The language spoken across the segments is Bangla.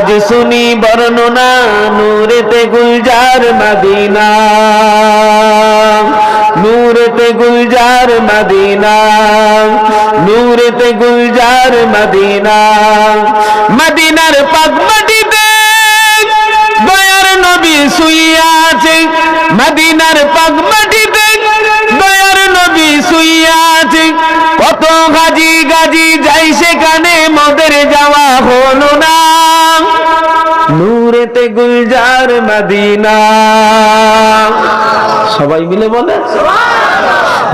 আজ শুনি বর্ণনা, নূরেতে গুলজার মদিনা। নূরেতে গুলজার মদিনা, নূরেতে গুলজার মদিনা। মদিনার পাক মাটিতে দয়ার নবী শুইয়া আছে। মদিনার পাক মাটিতে দয়ার নবী শুইয়া আছে। কত গাজি গাজি যাই সেখানে, মোদের যাওয়া হলো না। নূরেতে গুলজার মদিনা। সবাই মিলে বলে,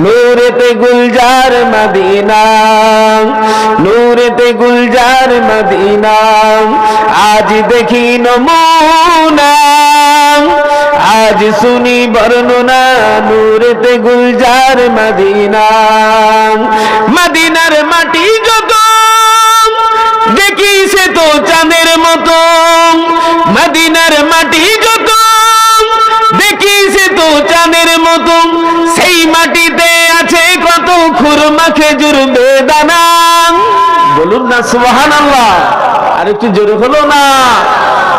নূরেতে গুলজার মদিনা, নূরেতে গুলজার মদিনা, আজ দেখি নমুনা, আজ শুনি বর্ণনা, নূরেতে গুলজার মদিনা। মদিনার মাটি খুরমা খেজুর বেদানা। বলুন না সুবাহান আল্লাহ আর একটু জোরে হলো না।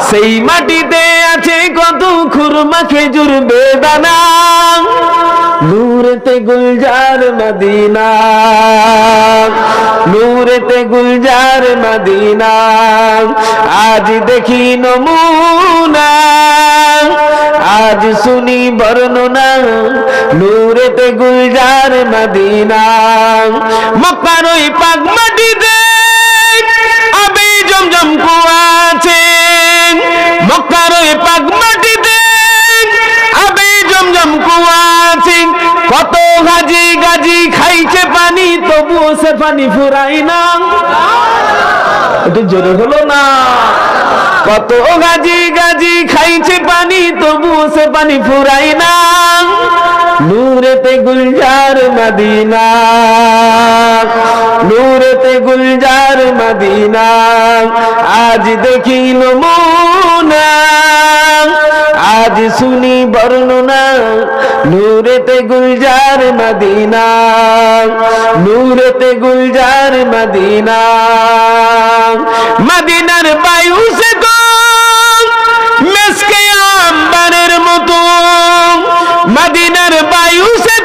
সেই মাটিতে আছে কত খুরমা খেজুর বেদানা। নূরেতে গুলজার মদিনা। নূরেতে গুলজার মদিনা। আজ দেখি নমুনা। আজ শুনি বর্ণনা, নূরেতে গুলজার মদিনা। মক্কার ওই পাক মাটিতে আবে জমজম কুয়া আছে। মক্কার ওই পাক মাটিতে আবে জমজম কুয়া কত গাজি গাজি খাইছে পানি, তবুও সে পানি ফুরাই না। একটু জোরে হলো না। কত গাজি গাজি খাইছে পানি তবুও সে পানি ফুরাই না। নূরেতে গুলজার মদিনা। নূরেতে গুলজার মদিনা। আজ দেখি নমুনা আজ শুনি বর্ণনা। নূরেতে গুলজার মদিনা। নূরেতে গুলজার মদিনা। মদিনার বায়ু সে মেসকে আম্বারের মতো। মদিনার বায়ু সে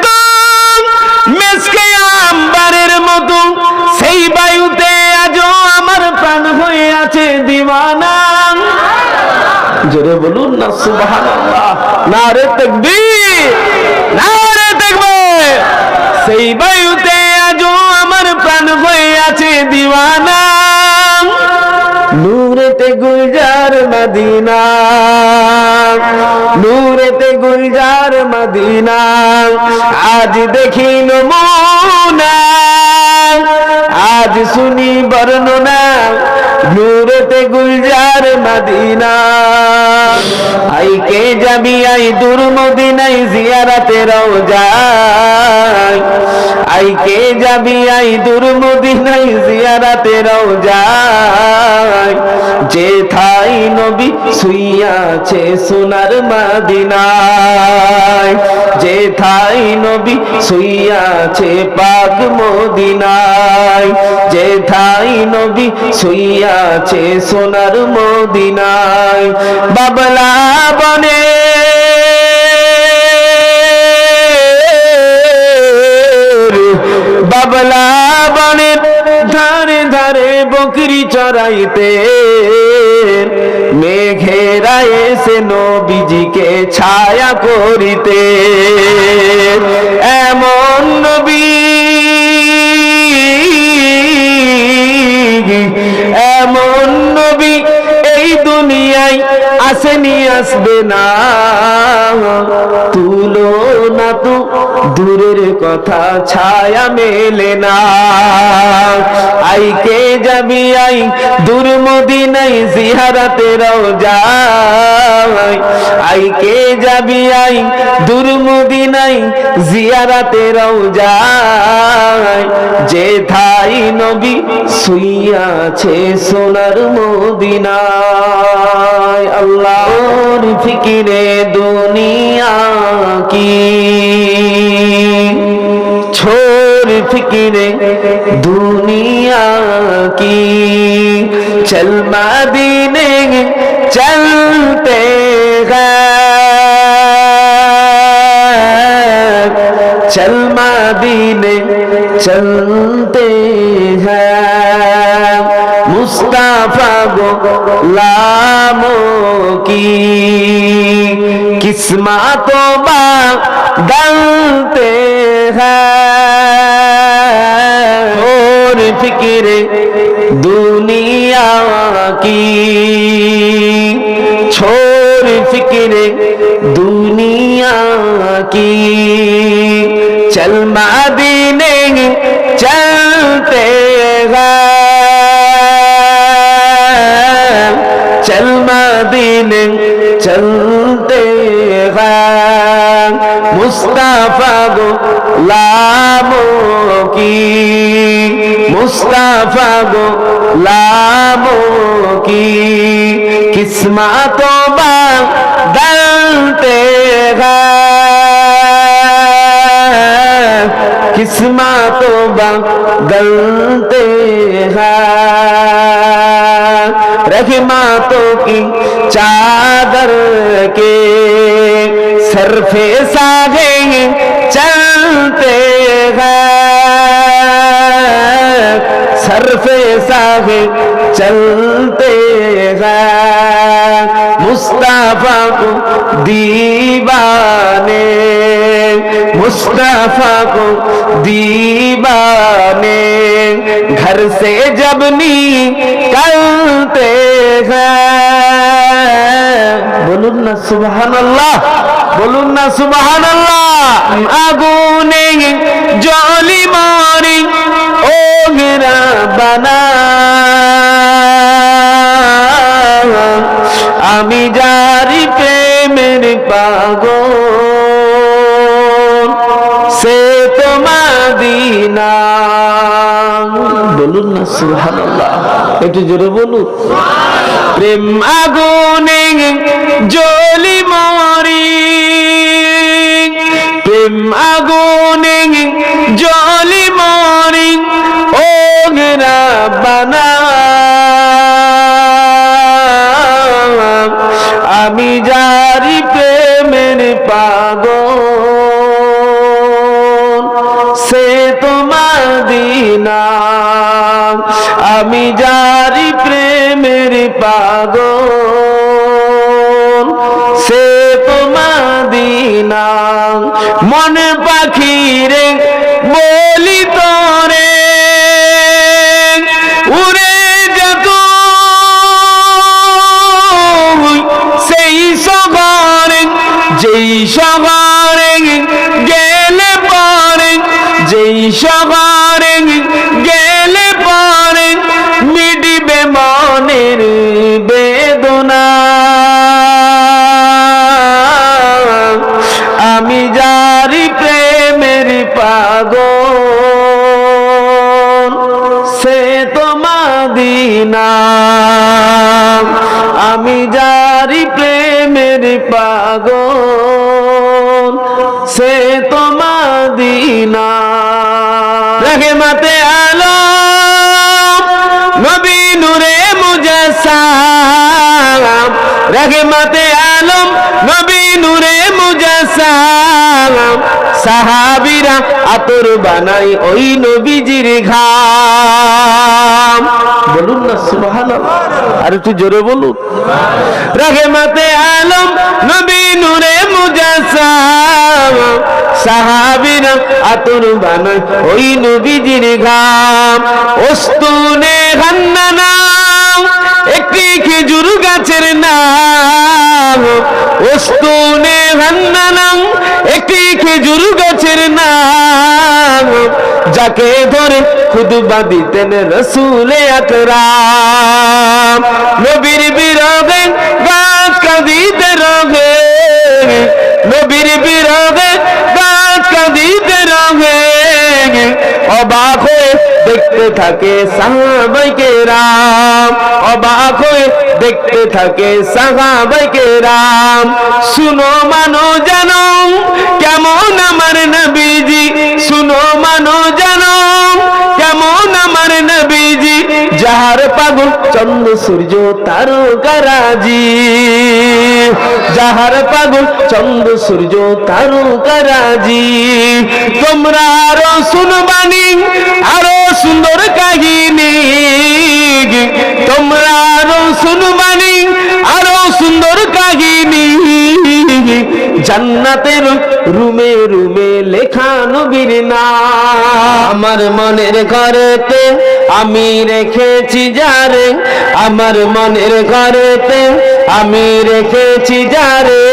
মেসকে আম্বারের মতো। সেই বায়ুতে আজও আমার প্রাণ হয়ে আছে দিওয়ানা। জোরে বলুন না, সুবহানাল্লাহ। না রে তাকবীর না রে তাকবীর। সেই বায়ুতে আজও আমার প্রাণ হয়ে আছে দিওয়ানা। নূরেতে গুলজার মদিনা। নূরেতে গুলজার মদিনা। আজ দেখি নমুনা। আজ শুনি বর্ণনা। নূরেতে গুলজার মদিনা। আই কে যাবি আই দূর মদিনাই জিয়ারাতে রওজায় আই কে যাবি আই দূর মদিনাই জিয়ারাতে যে থাই নবী শুইয়াছে সোনার মদিনায়। যে থাই নবী শুইয়াছে পাক মদিনায়। যে থাই নবী শুইয়াছে সোনার মদিনায়। বাবলা বনে চড়াইতে মেঘেরা এসে নবীজিকে ছায়া করিতে এমন নবী এমন নবী এই দুনিয়ায় আসেনি, আসবে না। তুলো না তু দূরের কথা, ছায়া মেলে না। আই কে যাবি আই দূর মদিনাই জিহারাতে রওজায় আই কে যাবি আই দূর মদিনাই জিয়ারাতে রওজায় যে থাই নবী শুইয়াছে সোনার মদিনায়, আল্লাহর ফিকিরে দুনিয়া কি? فکر دنیا کی، چل مدینے چلتے ہیں۔ چل مدینے چلتے ہیں۔ مصطفیٰ غلاموں کی قسمتوں با دلتے ہیں۔ की छोड़ फिक्र दुनिया की चल मदीने चलते हैं चल मदीने चलते हैं मुस्ताफा गो लामों की مصطفیٰ گو کی قسمتوں بدلتے ہیں، قسمتوں بدلتے ہیں۔ رحمتوں کی چادر کے سر سرفے ساگے چلتے ہیں۔ صرف ساہ چلتے ہیں۔ مصطفیٰ کو دیوانے، مصطفیٰ کو دیوانے۔ گھر سے جب نکلتے ہیں۔ بولن سبحان اللہ বলুন سبحان اللہ۔ আগুনে جولی ماری ও গেরা বানা আমি জারি প্রেমের পাগল, সে তো মাদিনা। বলুন না, সুবহানাল্লাহ। একটু জোরে বলুন। প্রেম আগুনে জলি আমি জারি প্রেমের পাগল, সে তোমার দিনা মনে পাখি রে বলি তোরে, উড়ে যেত সেই সগরে যেই সগরে গেলে পরে যেই সগরে মুজাসাম রহে মাতে আলম, নবী নূরে মুজাসাম সাহাবিরা আতর বানাই ওই নবীজির ঘাম। বলুন না, সুবহানাল্লাহ। আর একটু জোরে বলুন। রহমতে আলম, নবী নূরে মুজাসাম সাহাবিরা আতর বানাই ওই নবীজির ঘাম। ওস্তুনে হান্নানা একটি খেজুর গাছের ওস্তুনে হান্নানাম একটি খেজুর গাছের নাম। যাকে ধরে খুদবা দিতেন রসুলে আকরাম। নবীর বিরোধে গাছ কাঁদিতে রোগে। নবীর বিরোধে গাছ কাঁদিতে রোগে। অবাক হয়ে দেখতে থাকে সাহাবাইকে রাম দেখতে থাকে, সাহাবাইকে রাম। শুনো মানো জানো, কেমন আমার নবীজি? শুনো মানো জানো, কেমন আমার নবীজি? যাহার পাগল চন্দ্র, সূর্য তারকারাজি যাহার পাগল চন্দ্র, সূর্য তারকারাজি তোমরা আরও শুনবানি আরও সুন্দর কাহিনী। জান্নাতের রুমে রুমে লেখা নবীর নাম। আমার মনের ঘরেতে আমি রেখেছি যারে। আমার মনের ঘরেতে আমি রেখেছি যারে।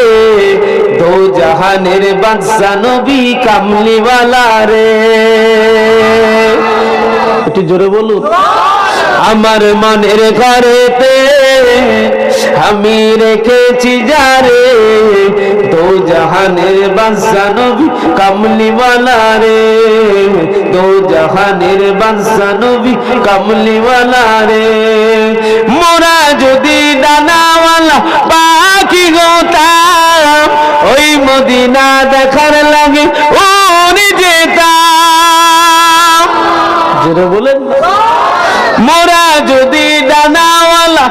দো জাহানের বাদশা নবী কামলিওয়ালা রে। একটু জোরে বলুন। আমার মনের ঘরেতে আমি রেখেছি যারে, দো জাহানের বাদশা কামলিওয়ালা রে। দো জাহানের বাদশা কামলিওয়ালা রে। মোরা যদি ডানাওয়ালা পাখি হতাম ওই মদিনা দেখার লাগে যেতাম যেটা বলেন। মোরা যদি ডানাওয়ালা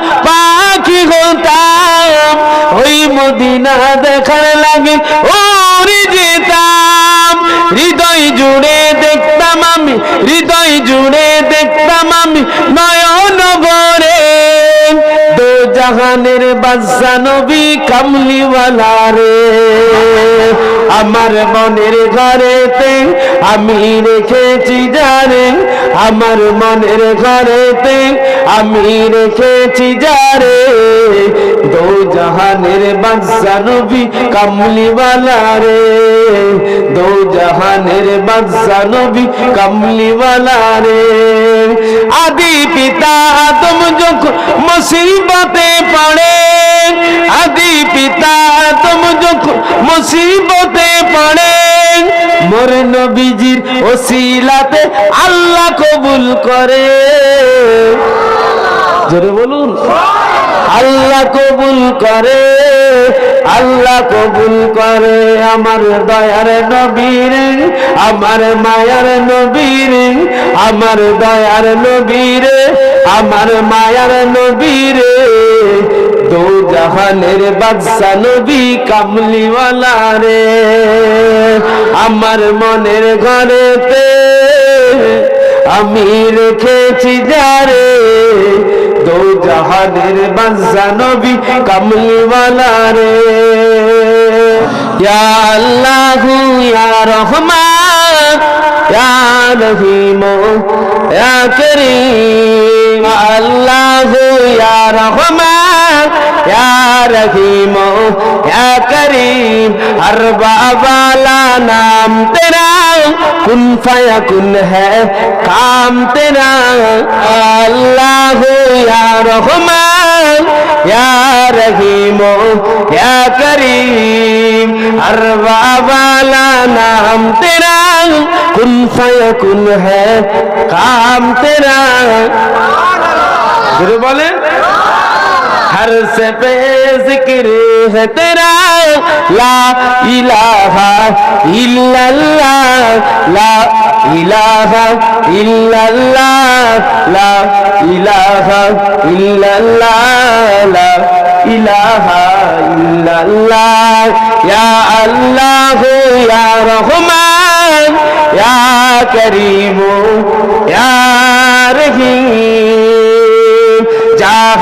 পাখি হতাম? ওই মদিনা দেখার লাগে ওরে যেতাম। হৃদয় জুড়ে দেখতাম আমি, হৃদয় জুড়ে দেখতাম আমি দো জাহানের বাদশা নবী কামলিওয়ালা রে। আমার মনের ঘরেতে আমি রেখেছি যারে। আমার মনের ঘরেতে আমি রেখেছি যারে। দো জাহানের বাদশা নবী কামলিওয়ালা রে দো জাহানের বাদশা নবী কামলিওয়ালা রে আদি পিতা আদম যখন মুসিবতে পড়ে আদি পিতা আদম যখন মুসিবতে পড়ে মোর নবীজির ওসিলাতে আল্লাহ কবুল করে জোরে বলুন আল্লাহ কবুল করে, আল্লাহ কবুল করে আমার দয়ার নবীর, আমার মায়ার নবীর, আমার দয়ার নবীর, আমার মায়ার নবীর। দো জাহানের বাদশা নবী কামলিওয়ালা রে, আমার মনের ঘরেতে আমি রেখেছি যারে দো জাহানের বাজা নবী কামলিওয়ালা রে। ইয়া আল্লাহু ইয়া রহমান, ইয়া রহিম, ইয়া করিম। আল্লাহু ইয়া রহমান। رحیم یا کریم ہر والا نام تیرا کن فیا کن ہے کام تیرا اللہ یا رحمان یا رحیم یا کریم ہر والا نام تیرا کن فیا کن ہے کام تیرا بولیں ہر سے پہ ذکر ہے تیرا لا الہ الا اللہ لا الہ الا اللہ لا الہ الا اللہ لا الہ الا اللہ یا اللہ یا رحمان یا کریم یا رحیم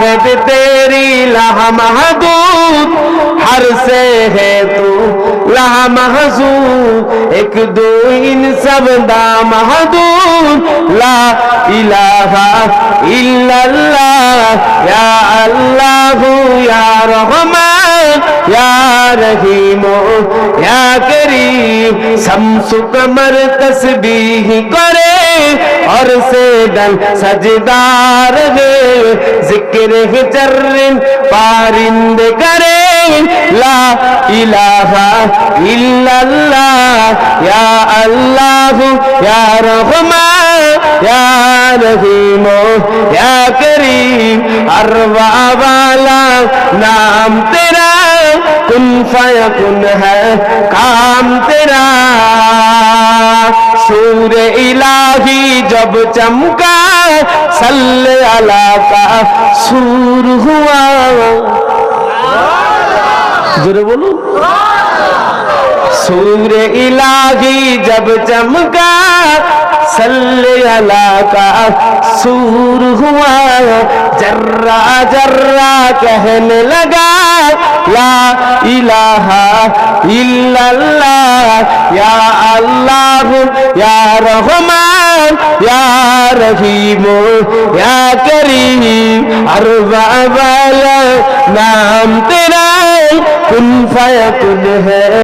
صاحب تیری لہ محدود، ہر سے ہے تو لہ محضوب ایک دو ان سب دا محدود۔ لا الہ الا اللہ، یا اللہ، یا رحمان یا رحیم، یا کریم۔ سمسک مر تسبیح کرے۔ और से दल सजदार गे जिक्र है चर्रिन पारिंद करे ला इलाहा इल्लल्लाह या अल्लाह या रहमान या रहीम या करीम अरवा वाला नाम तेरा कुन फयकुन है काम तेरा شور الہی جب چمکا سل اللہ کا سور ہوا۔ جرے بولو۔ سور الہی جب چمکا سل اللہ کا سور ہوا۔ جرا جرا کہنے لگا লা ইলাহা ইল্লাল্লাহ। ইয়া আল্লাহ, ইয়া রহমান, ইয়া রহিম, ইয়া করিম। আর বাবা নাম তেরা কুন ফায়াকুন হে